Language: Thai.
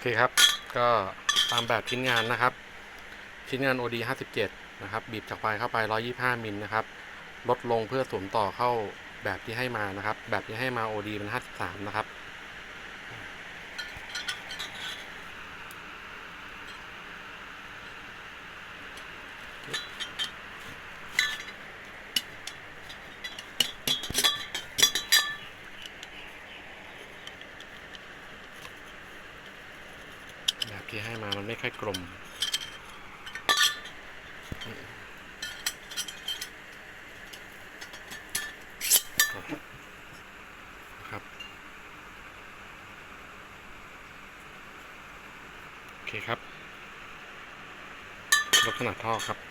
โอเครับก็ตามแบบชิ้นงานนะครับ ชิ้นงาน OD 57 นะครับ บีบจากปลายเข้าไป 125 มิลนะครับ ลดลงเพื่อสวมต่อเข้าแบบที่ให้มานะครับ แบบที่ให้มา OD เป็น 53 นะครับ แบบที่ให้มามันไม่ค่อยกลมครับโอเคครับลักษณะท่อครับ